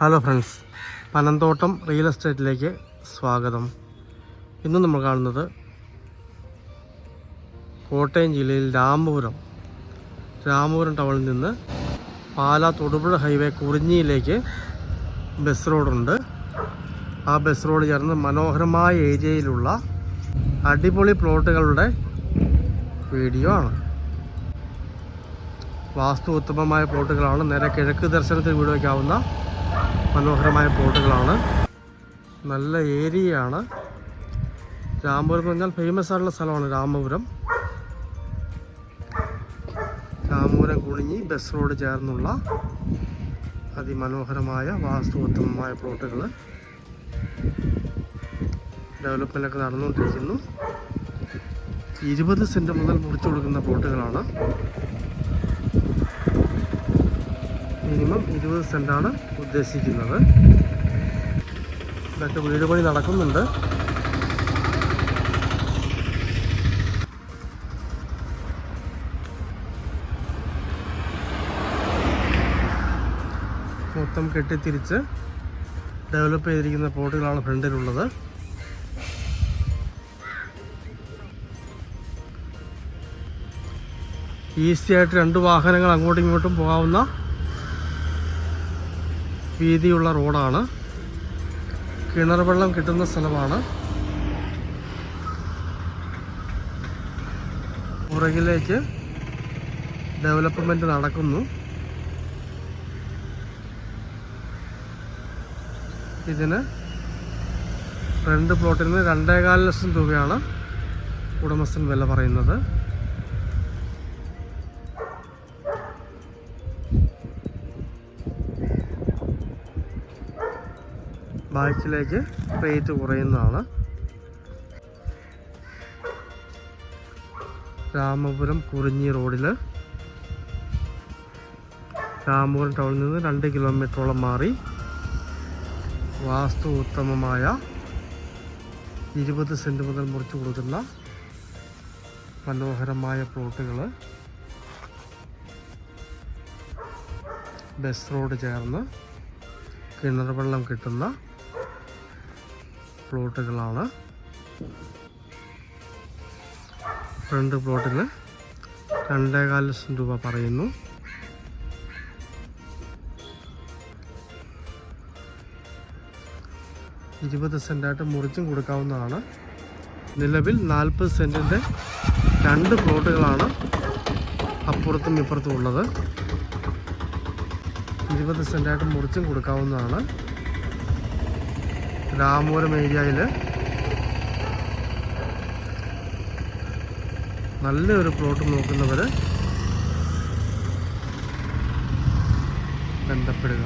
Hello friends Panamthottam real എസ്റ്റേറ്റിലേക്ക് സ്വാഗതം. ഇന്ന് നമ്മൾ കാണുന്നത് കോട്ടയം ജില്ലയിൽ രാമപുരം. രാമപുരം ടൗണിൽ നിന്ന് പാലാ തൊടുപുഴ ഹൈവേ കുറിഞ്ഞിയിലേക്ക് ബസ് റോഡുണ്ട് ആ ബസ് റോഡ് ചേർന്ന് മനോഹരമായ ഏരിയയിലുള്ള അടിപൊളി പ്ലോട്ടുകളുടെ വീഡിയോ ആണ്. വാസ്തു ഉത്തമമായ പ്ലോട്ടുകളാണ്. നേരെ കിഴക്ക് ദർശനത്തിൽ വീട് വയ്ക്കാവുന്ന മനോഹരമായ പ്ലോട്ടുകളാണ് നല്ല ഏരിയയാണ്. രാമപുരം എന്ന് പറഞ്ഞാൽ ഫേമസ് ആയിട്ടുള്ള സ്ഥലമാണ് രാമപുരം. രാമപുരം കുണിഞ്ഞി ബസ് റോഡ് ചേർന്നുള്ള അതിമനോഹരമായ വാസ്തുവത്വമായ പ്ലോട്ടുകൾ ഡെവലപ്മെന്റൊക്കെ നടന്നുകൊണ്ടിരിക്കുന്നു. ഇരുപത് സെന്റ് മുതൽ മുറിച്ചു കൊടുക്കുന്ന പ്ലോട്ടുകളാണ് മിനിമം ഇരുപത് സെന്റാണ് ഉദ്ദേശിക്കുന്നത്. ഇതൊക്കെ വീട് പണി നടക്കുന്നുണ്ട്. മൊത്തം കെട്ടിത്തിരിച്ച് ഡെവലപ്പ് ചെയ്തിരിക്കുന്ന പ്ലോട്ടുകളാണ് ഫ്രണ്ടിലുള്ളത്. ഈസിയായിട്ട് രണ്ട് വാഹനങ്ങൾ അങ്ങോട്ടും ഇങ്ങോട്ടും പോകാവുന്ന വീതിയുള്ള റോഡാണ്. കിണർ വെള്ളം കിട്ടുന്ന സ്ഥലമാണ്. പുറകിലേക്ക് ഡെവലപ്മെന്റ് നടക്കുന്നു. ഇതിന് രണ്ട് പ്ലോട്ടിന് രണ്ടേകാൽ ലക്ഷം രൂപയാണ് ഉടമസ്ഥൻ വില പറയുന്നത്. ബാക്കിലേക്ക് റേറ്റ് കുറയുന്നതാണ്. രാമപുരം കുറിഞ്ഞി റോഡിൽ രാമപുരം ടൗണിൽ നിന്ന് രണ്ട് കിലോമീറ്ററോളം മാറി വാസ്തു ഉത്തമമായ ഇരുപത് സെന്റ് മുതൽ മുറിച്ച് കൊടുക്കുന്ന മനോഹരമായ പ്ലോട്ടുകൾ ബസ് റോഡ് ചേർന്ന് കിണർ വെള്ളം കിട്ടുന്ന പ്ലോട്ടുകളാണ്. ഫ്രണ്ട് പ്ലോട്ടിന് രണ്ടേകാൽ ലക്ഷം രൂപ പറയുന്നു. ഇരുപത് സെന്റായിട്ട് മുറിച്ചും കൊടുക്കാവുന്നതാണ്. നിലവിൽ നാൽപ്പത് സെന്റിന്റെ രണ്ട് പ്ലോട്ടുകളാണ് അപ്പുറത്തും ഇപ്പുറത്തും ഉള്ളത്. ഇരുപത് സെന്റായിട്ട് മുറിച്ചും കൊടുക്കാവുന്നതാണ്. രാമപുരം ഏരിയയിൽ നല്ലൊരു പ്ലോട്ട് നോക്കുന്നവർ ബന്ധപ്പെടുക.